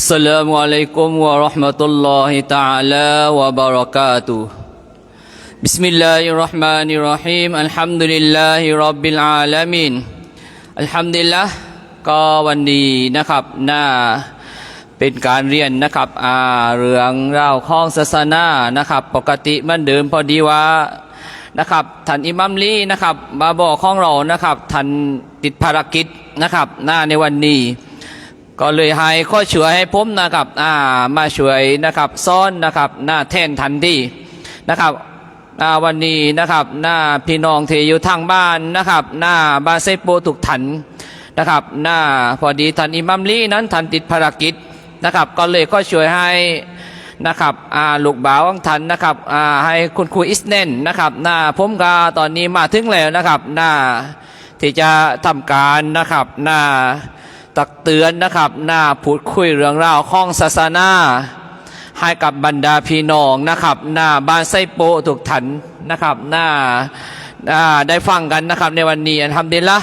السلام عليكم ورحمة الله تعالى وبركاته بسم الله الرحمن الرحيم الحمد لله رب العالمين الحمد لله ก็วันนี้นะครับหน้าเป็นการเรียนนะครับอ่าเรื่องราวของศาสนานะครับ ปกติเหมันเดิมพอดีว่านะครับท่านอิมัมลีนะครับมาบอกของเรานะครับท่านติดภารกิจนะครับหน้าในวันนี้ ก็เลยให้ข้อช่วยให้ผมนะครับอ่ามาช่วยนะครับซ่อนนะครับหน้าแท่นทันทีนะครับอ่าวันนี้นะครับหน้าพี่น้องที่อยู่ทางบ้านนะครับหน้าบาเซโปถูกทันนะครับหน้าพอดีทันอิมัมลีนั้นทันติดภารกิจนะครับ ก็เลยก็ช่วยให้นะครับอ่าลูกบ่าวของทันนะครับอ่าให้คุณครูอิสเนนนะครับหน้าผมก็ตอนนี้มาถึงแล้วนะครับหน้าที่จะทำการนะครับหน้า ตักเตือนนะครับหน้าพูดคุยเรื่องราวของศาสนาให้กับบรรดาพี่น้องนะครับ หน้าบ้านไซโปถูกถันนะครับ หน้าอ่าได้ฟังกันนะครับ ในวันนี้ทำดีละ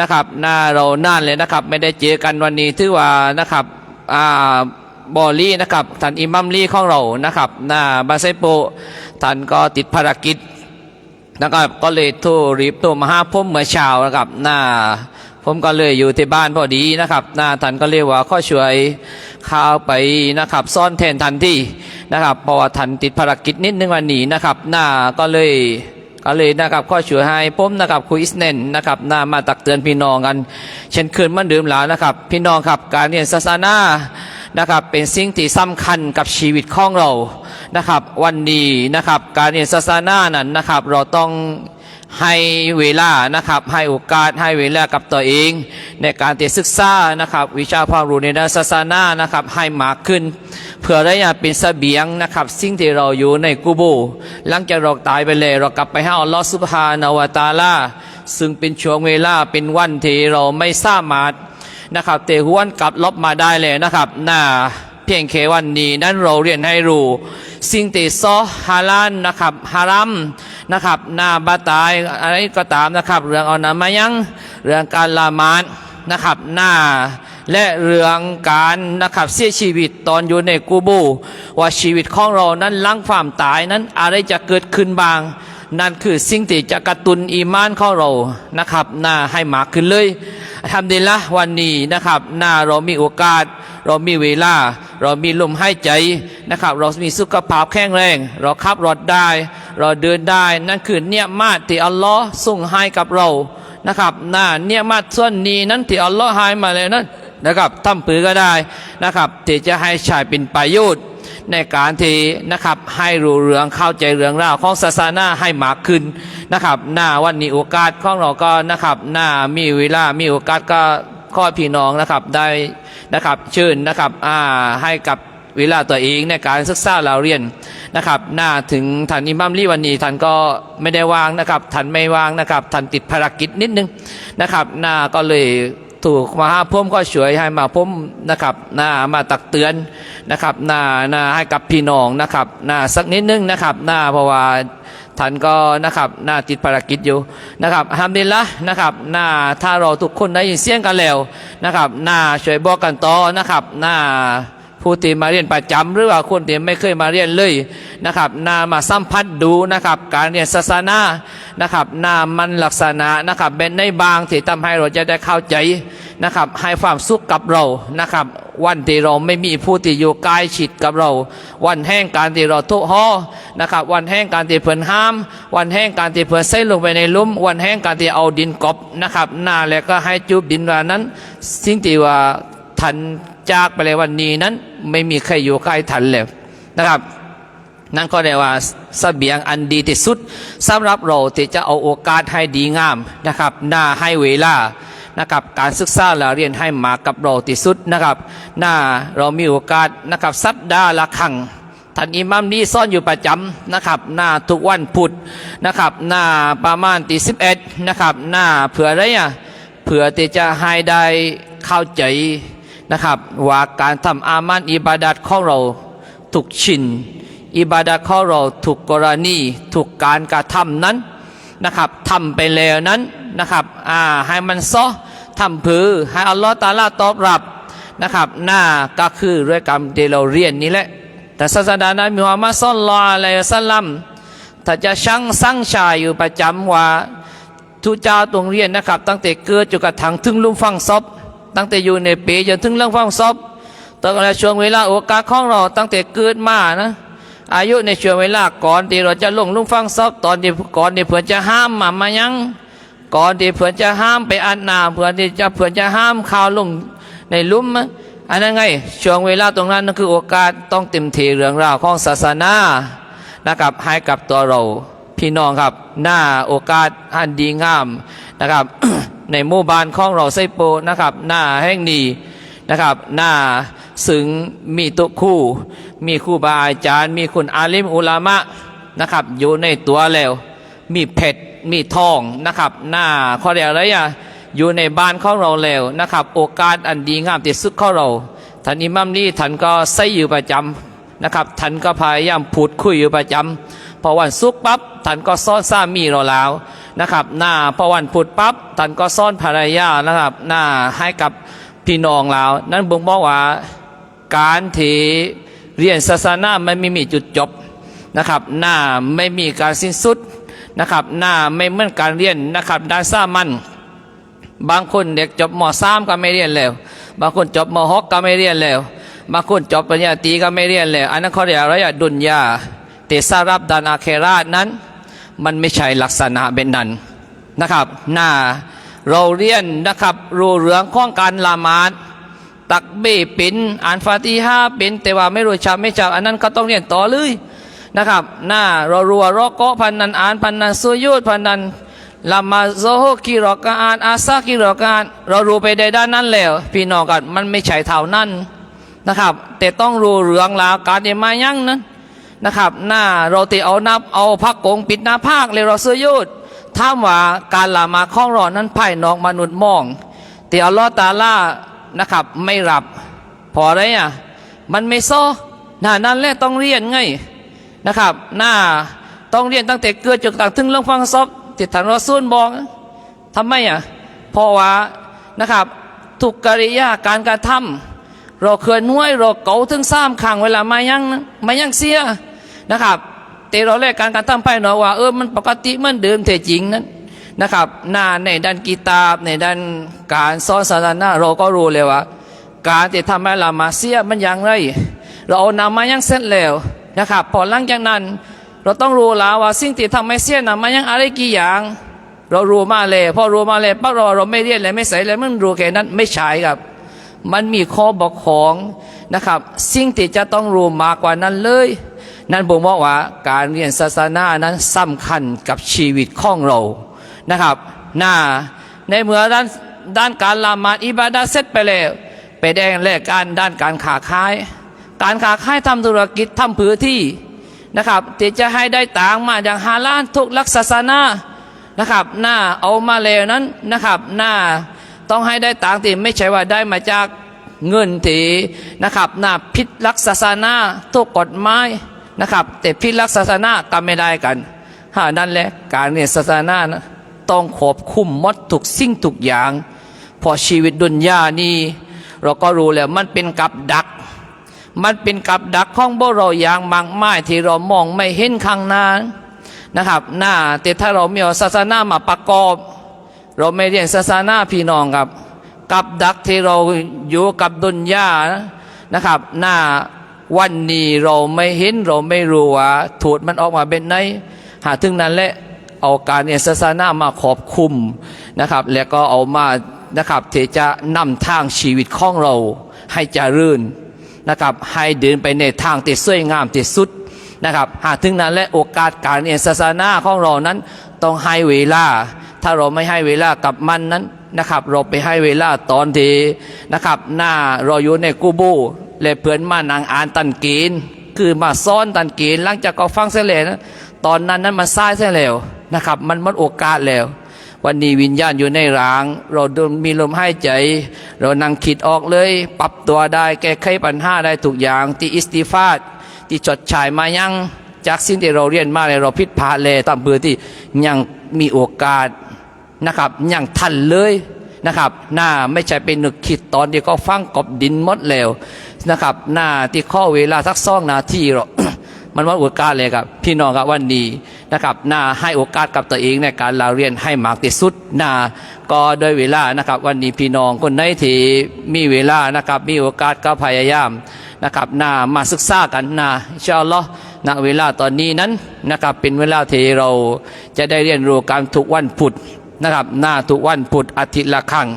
นะครับหน้าเรานานเลยนะครับ ไม่ได้เจอกันวันนี้ถือว่านะครับอ่าบอลี่นะครับท่านอิมัมลี่ของเรานะครับหน้าบานไซโปท่านก็ติดภารกิจนะครับก็เลยโทรรีบโทรมาหาผมเมื่อเช้านะครับหน้า ผมก็เลยอยู่ที่บ้านพอดีนะครับหน้าทันก็เรียกว่าข้อช่วยข้าวไปนะครับซ่อนแทนทันที่นะครับเพราะว่าทันติดภารกิจนิดนึงวันนี้นะครับ หน้าก็เลยก็เลยนะครับข้อช่วยให้ผมนะครับคุยอิสเนนนะครับหน้ามาตักเตือนพี่น้องกัน เช่นคืนมันเดิมหลานะครับ พี่น้องครับการเรียนศาสนานะครับเป็นสิ่งที่สำคัญกับชีวิตของเรานะครับ วันนี้นะครับ การเรียนศาสนานั้นนะครับ เราต้อง ให้เวลานะครับ ให้โอกาสให้เวลากับตัวเอง ในการที่ศึกษานะครับ วิชาความรู้ในด้านศาสนานะครับ ให้มากขึ้น เพื่อได้เป็นเสบียงนะครับ สิ่งที่เราอยู่ในกูโบหลังจากเราตายไปเลย เรากลับไปให้อัลลอฮฺสุบฮานาวตาลาซึ่งเป็นช่วงเวลาเป็นวันที่เราไม่สามารถนะครับเตหวนกลับลบมาได้เลยนะครับหน้าเพียงแค่วันนี้นั้นเราเรียนให้รู้ สิ่งที่ซอฮาลานนะครับฮารัม นะครับ หน้าบาตายอะไรก็ตามนะครับ เรื่องเอานามายังเรื่องการละมาดนะครับ หน้าและเรื่องการนะครับเสียชีวิตตอนอยู่ในกูโบว่าชีวิตของเรานั้นลังความตายนั้นอะไรจะเกิดขึ้นบ้าง นั่นคือสิ่งที่จะกระตุนอีมานของเรานะครับหน้าให้มากขึ้นเลยทำดีละวันนี้นะครับ หน้าเรามีโอกาส เรามีเวลา เรามีลมหายใจนะครับ เรามีสุขภาพแข็งแรง เราขับรถได้ เราเดินได้นั่นคือเนี่ยมาตรที่อัลลอฮ์ส่งให้กับเรานะครับหน้าเนี่ยมาตรส่วนนี้นั้นที่อัลลอฮ์ให้มาเลยนั้นนะครับทำปือก็ได้นะครับที่จะให้ใช้เป็นประโยชน์ในการที่นะครับให้รู้เรื่องเข้าใจเรื่องราวของศาสนาให้มากขึ้นนะครับหน้าวันนี้โอกาสของเราก็นะครับหน้ามีเวลามีโอกาสก็ข้อพี่น้องนะครับได้นะครับเชิญนะครับอ่าให้กับ วลาตัวเองในการศึกษาเราเรียนนะครับหน้าถึงท่านอิมัมลีวันนี้ท่านก็ไม่ได้วางนะครับท่านไม่วางนะครับท่านติดภารกิจนิดนึงนะครับหน้าก็เลยถูกมาห้าผมก็ช่วยให้มาผมนะครับนามาตักเตือนนะครับนานาให้กับพี่น้องนะครับนาสักนิดนึงนะครับนาเพราะว่าท่านก็นะครับนาติดภารกิจอยู่นะครับทำดีละนะครับนาถ้าเราทุกคนได้ยินเสียงกันแล้วนะครับนาช่วยบอกกันต่อนะครับนา ผู้ที่มาเรียนประจำหรือว่าคนที่ไม่เคยมาเรียนเลยนะครับนามาสัมผัสดูนะครับ การเรียนศาสนานะครับนามันลักษณะนะครับเป็นในบางที่ทำให้เราจะได้เข้าใจนะครับ ให้ความสุขกับเรานะครับ วันที่เราไม่มีผู้ที่อยู่กล้ชิดกับเรา วันแห่งการที่เราทุกห่อนะครับ วันแห่งการที่เพิ่นห้าม วันแห่งการที่เพิ่นใส่ลงไปในลุ่ม วันแห่งการที่เอาดินกบนะครับหน้าแล้วก็ให้จุบดินว่านั้น สิ่งที่ว่าทัน จากไปเลยวันนี้นั้นไม่มีใครอยู่ใกล้ทันเลยนะครับ นั่นก็ได้ว่าเสบียงอันดีที่สุดสำหรับเราที่จะเอาโอกาสให้ดีงามนะครับหน้าให้เวลานะครับการศึกษาและเรียนให้มากับเราที่สุดนะครับ หน้าเรามีโอกาสนะครับสัปดาห์ละครั้งท่านอิหมัมนี้ซ่อนอยู่ประจำนะครับ หน้าทุกวันพุธนะครับ หน้าประมาณตีสิบเอ็ดนะครับ หน้าเผื่ออะไรอะเผื่อที่จะให้ได้เข้าใจ นะครับ ว่าการทำอามันอิบาดัดของเราทุกชินอิบาดะของเราถูกกรณีถูกการกระทำนั้นนะครับทำไปแล้วนั้นนะครับอ่าให้มันซอทำผือให้อัลลอฮ์ตาลาตอบรับนะครับหน้าก็คือเรื่องกรรมที่เราเรียนนี่แหละแต่ศาสดานั้นมีความาซ่อนลออะไรสัลลัมถ้าจะช่างสั่งชายอยู่ประจำว่าทุเจ้าตรงเรียนนะครับ ตั้งแต่เกิดจนกระทั่งถึงลุ่มฟังซบ ตั้งแต่อยู่ในเปจนถึงเรื่องฟังซบตลอดช่วงเวลาโอกาสของเราตั้งแต่เกิดมานะ อายุในช่วงเวลาก่อนที่เราจะลงลุมฟังซบตอนที่ก่อนที่เพื่อนจะห้ามมามายัง ก่อนที่เพื่อนจะห้ามไปอันนาเพื่อนที่จะเพื่อนจะห้ามข่าวลงในลุ่มอันนั้นไงช่วงเวลาตรงนั้นนั่นคือโอกาสต้องเต็มทีเรื่องราวของศาสนานะครับให้กับตัวเราพี่น้องครับ หน้าโอกาสอันดีงามนะครับ ในหมู่บ้านของเราไซโปนะครับหน้าแห่งนี้นะครับหน้าสึงมีตุคู่ มีครูบาอาจารย์ มีคุณอาลิมอุลามะนะครับอยู่ในตัวแล้ว มีเพชรมีทองนะครับหน้าข้อเรียกอะไรอะอยู่ในบ้านของเราแล้วนะครับ โอกาสอันดีงามที่สุดของเราท่านอิหมัมนี่ท่านก็ใส่อยู่ประจำนะครับท่านก็พยายามพูดคุยอยู่ประจำพอวันศุกปั๊บท่านก็ซ่อนสามีเราแล้ว นะครับหน้าพอวันพุธปั๊บท่านก็ซ่อนภรรยานะครับหน้าให้กับพี่น้องเรานั่นบ่งบอกว่าการที่เรียนศาสนามันไม่มีจุดจบนะครับหน้าไม่มีการสิ้นสุดนะครับหน้าไม่เหมือนการเรียนนะครับด้านสามัญบางคนเด็กจบมสามก็ไม่เรียนแล้ว บางคนจบมหกก็ไม่เรียนแล้ว บางคนจบปริญญาตรีก็ไม่เรียนแล้ว อันนั้นเขาเรียกอะไรอะดุนยาแต่สารับดานาเคราชนั้น มันไม่ใช่ลักษณะเป็นนั้นนะครับหน้าเราเรียนนะครับรู้เรื่องข้องการละหมาดตักเบเป็นอ่านฟาติฮาเป็นแต่ว่าไม่รู้ชาไม่จับอันนั้นก็ต้องเรียนต่อเลยนะครับหน้าเรารัวรอเกาะพันนันอ่านพันนันสุยุดพันนันละมาโซโฮกิรอกานอาซากิรอกานเรารู้ไปได้ด้านนั้นแล้ว พี่น้องกันมันไม่ใช่เท่านั้นนะครับ แต่ต้องรู้เรื่องราวการเดมายั่งนั้น นะครับ หน้าเราตีเอานับเอาพักกงปิดหน้าภาคเลยเราเสุยุดถามว่าการละมาดของรานั้นภายนอกมนุษย์มองแต่อัลลอฮ์ตาล่านะครับ ไม่รับพออะไรอะมันไม่ซ้อหน้านั้นแหละต้องเรียนไงนะครับ หน้าต้องเรียนตั้งแต่เกิดจนกระทั่งถึงเรื่องฟังซอบติดฐานรอซูลบอกทำไมอะเพราะว่านะครับทุกกิริยาการกระทำเราเคยน้วยเราเก่าถึงสามครั้งเวลามายังมายังเสีย นะครับแต่เราแลกการการะทำภายนอกว่าเออมันปกติมือนเดิมแต่จริงนั้นนะครับหน้าในด้านกีตาบในด้านการสอนศาสนาเราก็รู้เลยว่า การที่ทำให้เรามาเสียมันอย่างไร เราเอานำมายังเสร็จแล้วนะครับพอหลังจากนั้น เราต้องรู้แล้วว่าสิ่งที่ทำให้เสียนำมายังอะไรกี่อย่าง เรารู้มาเลยพอรู้มาเลยปั๊บเราเราไม่เรียนเลยไม่ใส่เลยมันรู้แค่นั้นไม่ใช่ครับ มันมีข้อบอกของนะครับ สิ่งที่จะต้องรู้มากกว่านั้นเลย นั่นผมบอกว่าการเรียนศาสนานั้นสำคัญกับชีวิตของเรานะครับหน้าในเมื่อด้านด้านการละหมาดอิบาดาเสร็จไปแล้วไปแดงแลกการด้านการขาขาย การขาขายทำธุรกิจทำพื้นที่นะครับที่จะให้ได้ต่างมาอย่างฮาลาลทุกลักษณะศาสนานะครับ หน้าเอามาแล้วนั้นนะครับ หน้า ต้องให้ได้ต่างที่ไม่ใช่ว่าได้มาจากเงินที่นะครับหน้าพิษลักษศาสนาทุกกฎหมายนะครับ แต่พิษลักษศาสนาก็ไม่ได้กันฮะนั่นแหละการเรียนศาสนานะต้องขอบคุมมดทุกสิ่งทุกอย่าง พอชีวิตดุนยานี้เราก็รู้แล้วมันเป็นกับดัก มันเป็นกับดักของพวกเราอย่างมากมายที่เรามองไม่เห็นข้างหน้านะครับ หน้าแต่ถ้าเรามีศาสนามาประกอบ เราไม่เรียนศาสนาพี่น้องครับ กับดักที่เราอยู่กับดุนยานะครับ หน้าวันนี้เราไม่เห็นเราไม่รู้ว่าถูดมันออกมาเป็นไหนหาถึงนั้นแหละเอาการเรียนศาสนามาขอบคุมนะครับ แล้วก็เอามานะครับที่จะนำทางชีวิตของเราให้เจริญนะครับให้เดินไปในทางที่สวยงามที่สุดนะครับ หากถึงนั้นและโอกาสการเรียนศาสนาของเรานั้นต้องให้เวลา ถ้าเราไม่ให้เวลากับมันนั้นนะครับ เราไปให้เวลาตอนที่นะครับ หน้าเราอยู่ในกูบูและเพื่อนมานางอ่านตันกีน คือมาซ้อนตันกีนหลังจากก็ฟังเสร็จแล้วนะตอนนั้นนั้นมันซ้ายเสียแล้วนะครับ มันหมดโอกาสแล้ววันนี้วิญญาณอยู่ในร่าง เราดมีลมหายใจ เรานั่งคิดออกเลย ปรับตัวได้ แก้ไขปัญหาได้ทุกอย่างที่อิสติฟาดที่จดฉายมายังจากสิ่งที่เราเรียนมาเลยเราพิษพาเลยตามเบื่อที่ยังมีโอกาส นะครับอยังทันเลยนะครับหน้าไม่ใช่เป็นนึกคิดตอนที่เขาฟังกบดินมดแล้วนะครับหน้าที่ข้อเวลาสักสองนาทีหรอกมันว่าโอกาสเลยครับพี่น้องครับวันนี้นะครับหน้าให้โอกาสกับตัวเองในการลาเรียนให้มากที่สุดหน้าก็โดยเวลานะครับ วันนี้พี่น้องคนไหนที่มีเวลานะครับ มีโอกาสก็พยายามนะครับหน้ามาศึกษากันหน้าอินชาอัลลอณเวลาตอนนี้นั้นนะครับเป็นเวลาที่เราจะได้เรียนรู้การทุกวันพุธ นะครับหน้าทุกวันพุธอาทิตย์ละครั้ง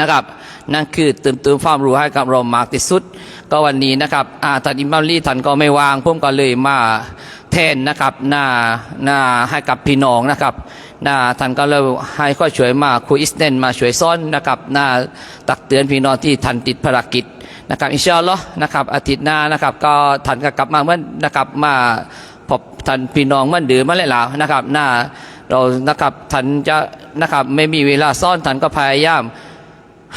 นะครับ นั่นคือเติมเติมความรู้ให้กับเรามากที่สุด ก็วันนี้นะครับอาท่านอิมามลีท่านก็ไม่วางผมก็เลยมาแทนนะครับหน้าหน้าให้กับพี่น้องนะครับหน้าท่านก็เลยให้ข้อช่วยมาครูอิสเนนมาช่วยซ้อนนะครับหน้าตักเตือนพี่น้องที่ท่านติดภารกิจนะครับอินชาอัลลอฮ์นะครับอาทิตย์หน้านะครับก็ท่านก็กลับมาเมื่อนะครับมาพบท่านพี่น้องเมื่อนเดิมมาเลยแล้วนะครับหน้า เรานะครับท่านจะนะครับไม่มีเวลาซ่อนท่านก็พยายาม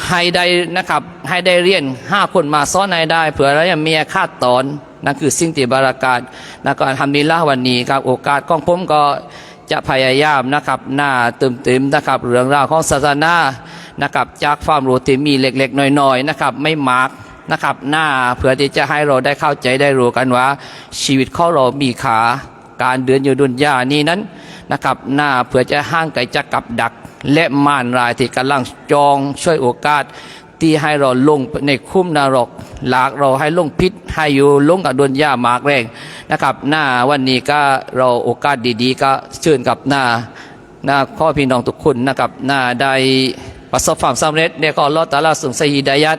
ให้ได้นะครับให้ได้เรียนห้าคนมาซ้อนให้ได้เผื่อเราจะมีค่าตอนนั่นคือสิ่งที่บาราการนะก็ทำดีละวันนี้ครับโอกาสของผมก็จะพยายามนะครับหน้าเติมเต็มนะครับเรื่องราวของศาสนานะครับจากความรู้ที่มีเล็กๆน้อยๆนะครับไม่มากนะครับหน้าเพื่อที่จะให้เราได้เข้าใจได้รู้กันว่า ชีวิตของเรามีขาการเดินอยู่ดุนยานี้นั้น นะครับหน้าเพื่อจะห่างไกลจากกับดัก และม่ารรายที่กำลังจองช่วยโอกาส ที่ให้เราลงในคุ้มนรก หลากเราให้ลงพิษให้อยู่ลงกับดวนย่ามากแรงนะครับ หน้าวันนี้ก็เราโอกาสดีๆ ก็เชิญกับหน้าหน้าข้อพี่น้องทุกคนนะครับหน้าได้ประสบความสำเร็จเนี่ยก็อัลอฮ์ตาลาส่งสฮีดายัด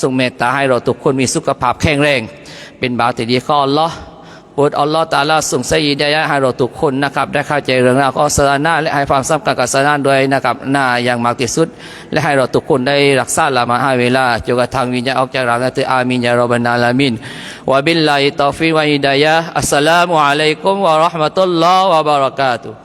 ส่งเมตตาให้เราทุกคนมีสุขภาพแข็งแรง เป็นบ่าวที่ดีข้อลอ โปรดอัลลอฮ์ตาลาส่งสยีดายะให้เราทุกคนนะครับได้เข้าใจเรื่องราวของศาสนาและให้ความสำคัญกับศาสนาด้วยนะครับหน้าอย่างมากที่สุด และให้เราทุกคนได้รักษาละมาให้เวลาจนกระทั่งวิญญาณออกจากร่างนั้นอามินยาโรบันาลามินวะบิลลาฮิตอฟิวะฮิดายะอัสสลามุอะลัยกุมวะราะห์มะตุลลอฮ์วะบะเราะกาตุฮ์